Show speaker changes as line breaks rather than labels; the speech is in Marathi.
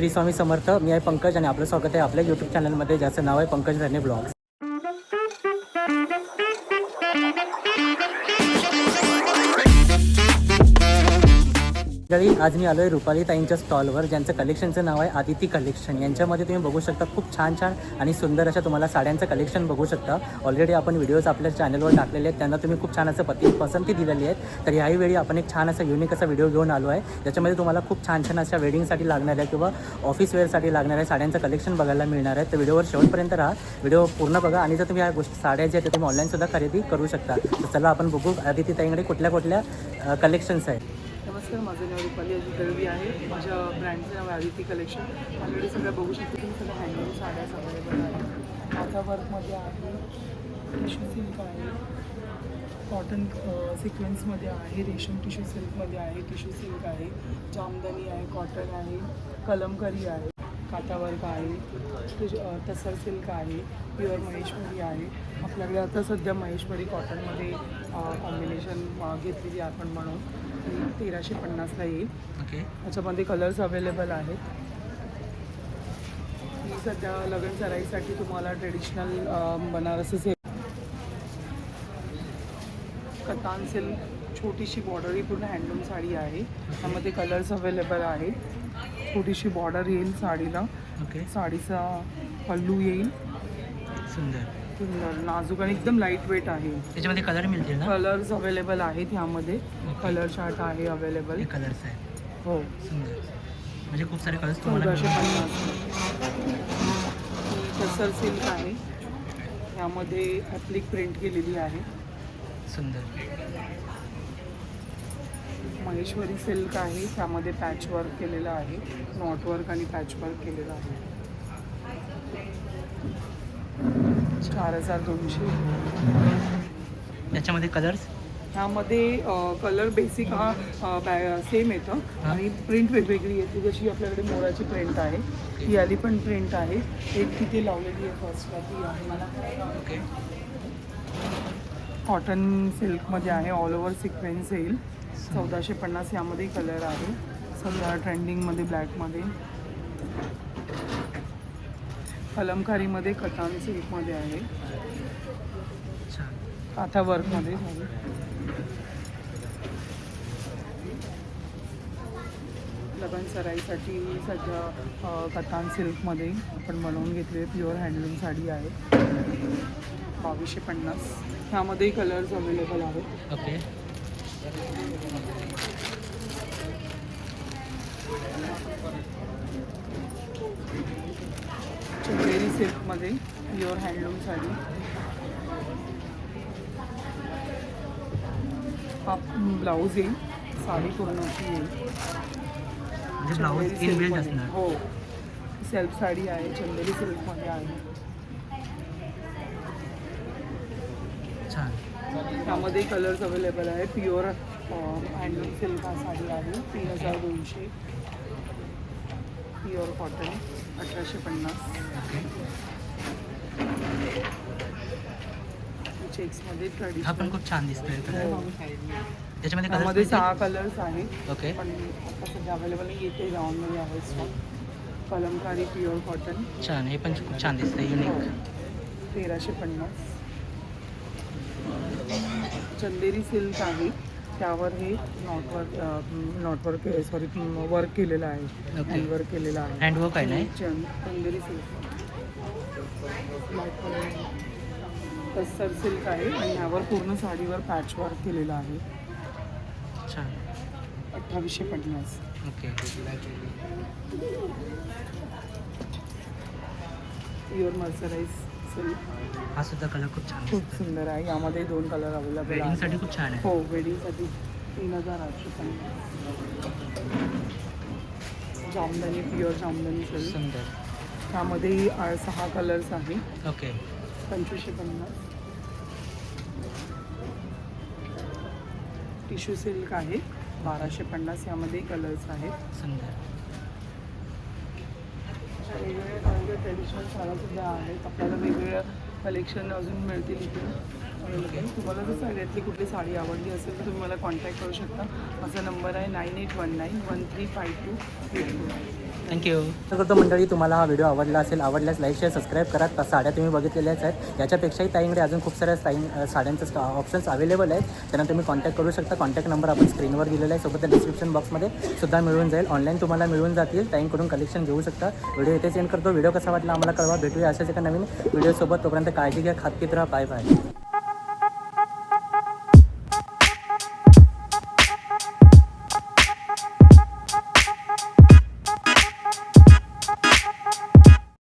श्री स्वामी समर्थ. मी आहे पंकज आणि आपलं स्वागत आहे आपल्या यूट्यूब चॅनलमध्ये ज्याचं नाव आहे पंकज धरणे ब्लॉग मंडळी आज मी आलो आहे रुपाली ताईंच्या स्टॉलवर ज्यांचं कलेक्शनचं नाव आहे आदिती कलेक्शन यांच्यामध्ये तुम्ही बघू शकता खूप छान छान आणि सुंदर अशा तुम्हाला साड्यांचं कलेक्शन बघू शकता. ऑलरेडी आपण व्हिडिओज आपल्या चॅनलवर टाकलेले आहेत. त्यांना तुम्ही खूप छान असं पती पसंती दिलेली आहेत. तर याही वेळी आपण एक छान असा युनिक असा व्हिडिओ घेऊन आलो आहे. ज्याच्यामध्ये तुम्हाला खूप छान छान अशा वेडिंगसाठी लागणाऱ्या किंवा ऑफिस वेअरसाठी लागणाऱ्या साड्यांचं कलेक्शन बघायला मिळणार आहे. तर व्हिडिओवर शेवटपर्यंत राहा. व्हिडिओ पूर्ण बघा आणि जर तुम्ही या गोष्टी साड्या ज्या आहेत तुम्ही ऑनलाईनसुद्धा खरेदी करू शकता. तर चला आपण बघू आदिती ताईंकडे कुठल्या कुठल्या कलेक्शन्स आहेत.
नमस्कार माझं नाव रुपाली अजित दळवी आहे. माझ्या ब्रँडचं नाव आहे आदिती कलेक्शन माझ्याकडे सगळं बघू शकतो तुम्ही सगळं हँडलूम साड्याच अवेलेबल आहे आता वर्कमध्ये आहे टिश्यू सिल्क आहे कॉटन सिक्वेन्समध्ये आहे रेशम टिश्यू सिल्कमध्ये आहे टिश्यू सिल्क आहे जामदनी आहे कॉटन आहे कलमकरी आहे काटावर्क आहे तसर सिल्क आहे प्युअर महेश्वरी आहे. आपल्याकडे आता सध्या महेश्वरी कॉटनमध्ये कॉम्बिनेशन घेतलेली आपण म्हणून. तेराशे पन्नासला येईल.
ओके.
याच्यामध्ये कलर्स अवेलेबल आहेत. ही सध्या लग्न सराईसाठी तुम्हाला traditional Banarasi silk Katan silk छोटीशी बॉर्डर ही पूर्ण हँडलूम साडी आहे. त्यामध्ये कलर्स अवेलेबल आहेत. छोटीशी बॉर्डर येईल साडीला.
ओके.
साडीचा पल्लू येईल.
सुंदर.
सुंदर नाजूक आणि एकदम लाइट वेट आहे.
त्याच्यामध्ये कलर मिळतील ना?
कलर्स अवेलेबल आहेत ह्यामध्ये कलर चार्ट आहे अवेलेबल
कलर्स आहेत.
हो.
सुंदर. म्हणजे खूप सारे कलर्स तुम्हाला
चौदाशे
मिळतील.
पन्नास. टसर सिल्क आहे. यामध्ये ॲप्लिक प्रिंट केलेली आहे.
सुंदर.
महेश्वरी सिल्क आहे. त्यामध्ये पॅच वर्क केलेलं आहे. नॉट वर्क आणि पॅच वर्क केलेलं आहे. चार हजार दोनशे.
त्याच्यामध्ये कलर्स
ह्यामध्ये कलर बेसिक हा सेम येतं. आणि प्रिंट वेगवेगळी येते. जशी आपल्याकडे मोराची प्रिंट आहे ही आली पण प्रिंट आहे. एक तिथे लावलेली आहे फर्स्टला ती आहे
ओके
कॉटन सिल्कमध्ये आहे ऑल ओव्हर सिक्वेन्स येईल. चौदाशे पन्नास यामध्ये कलर आहे. सगळ्या ट्रेंडिंगमध्ये ब्लॅकमध्ये कलमकारीमध्ये कतान सिल्कमध्ये आहे.
छान
काथा वर्कमध्ये लगन सराईसाठी सध्या कथान सिल्कमध्ये आपण बनवून घेतले प्युअर हँडलूम साडी आहे. बावीसशे पन्नास. ह्यामध्येही कलर्स अवेलेबल आहेत.
ओके
सिल्कमध्ये प्युअर हँडलूम साडी हा ब्लाऊज येईल साडी पूर्ण येईल हो। सेल्फ साडी आहे चंदेरी सिल्कमध्ये आहे त्यामध्ये कलर्स अवेलेबल आहे प्युअर हँडलूम सिल्क हा साडी आहे तीन हज़ार दोनशे प्युअर कॉटन अठराशे पन्नास. चेक्समध्ये
हा पण खूप छान दिसतोय कलर त्याच्यामध्ये
त्यामध्ये सहा कलर्स आहेत.
ओके.
पण आता सध्या अवेलेबल नाही. येते गावांमध्ये आहे स्टॉक कलमकारी प्युअर कॉटन
छान. हे पण खूप छान दिसतंय. युनिक
तेराशे पन्नास. चंदेरी सिल्क आहे. त्यावर हे नॉटवर्क नॉटवर्क सॉरी वर्क केलेलं आहे.
Okay.
हँडवर्क केलेलं आहे.
हँडवर्क आहे ना? हे?
चं- चंदेरी सिल्क तस्सर सिल्क आहे. आणि ह्यावर पूर्ण साडीवर पॅच वर्क केलेलं आहे.
छान.
अठ्ठावीसशे पन्नास.
ओके
प्युअर मर्सराईज सिल्क
हा सुद्धा कलर खूप छान
खूप सुंदर आहे. यामध्ये दोन कलर अवेलेबल
वेडिंगसाठी खूप छान आहे.
हो वेडिंगसाठी तीन हजार आठशे पन्नास. जामदानी प्युअर जामदानी सिल्क
सुंदर.
त्यामध्ये सहा कलर्स आहे.
ओके.
पंचवीसशे पन्नास. टिश्यू सिल्क आहे. बाराशे पन्नास यामध्ये कलर्स आहेत.
सुंदर.
वेगवेगळ्या ट्रेडिशनल साड्यासुद्धा आहेत. आपल्याला वेगवेगळ्या कलेक्शन अजून मिळतील इथे. तुम्हाला जर साड्यातली कुठली साडी आवडली असेल तर तुम्ही मला कॉन्टॅक्ट करू शकता. माझा नंबर आहे nine eight one nine one three five two eight two
thank you करतो मंडळी तुम्हाला हा व्हिडिओ आवडला असेल आवडल्यास लाईक शेअर सबस्क्राईब करा. साड्या तुम्ही बघितलेल्याच आहेत. याच्यापेक्षाही ताईंकडे अजून खूप साऱ्या ताई साड्यांचं ऑप्शन्स अवेलेबल आहेत. त्यांना तुम्ही कॉन्टॅक्ट करू शकता. कॉन्टॅक्ट नंबर आपण स्क्रीनवर दिलेला आहे. सोबत डिस्क्रिप्शन बॉक्समध्ये सुद्धा मिळून जाईल. ऑनलाईन तुम्हाला मिळून जातील. ताईंकडून कलेक्शन घेऊ शकता. व्हिडिओ इथे सेंड करतो. व्हिडिओ कसा वाटला आम्हाला कळवा. भेटूया अशाच एका नवीन व्हिडिओसोबत. तोपर्यंत काळजी घ्या. खातकीत राहा. Bye bye